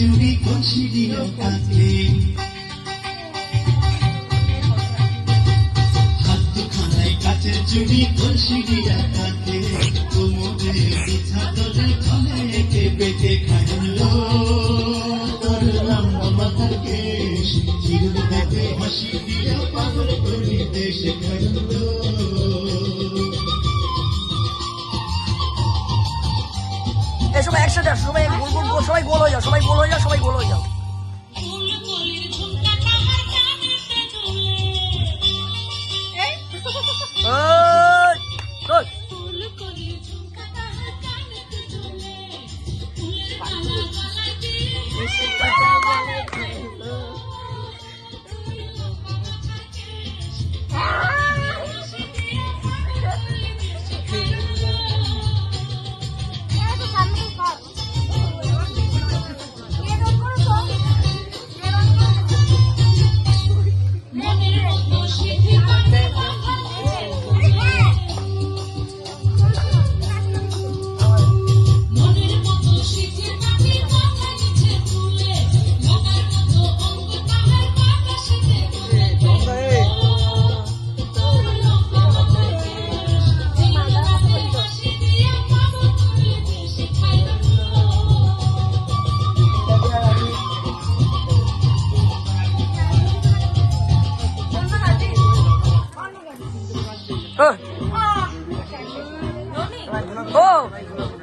চুরি কলসি দিয়া কাঁদে। হাত দুখানায় কাচের চুরি কলসি দিয়া কাঁদে। কোমরে বিছা তোলে খলে একে পেটে খাইলো তোর লম্বা মাথার কেশ হাসি দিয়া পাগল করি দেশে খাইলো এই সবাই একসাথে সবাই গোল সবাই গোল হয়ে যাও সবাই গোল হয়ে যাও সবাই গোল হয়ে যাও। Можно жити. Oh. Oh.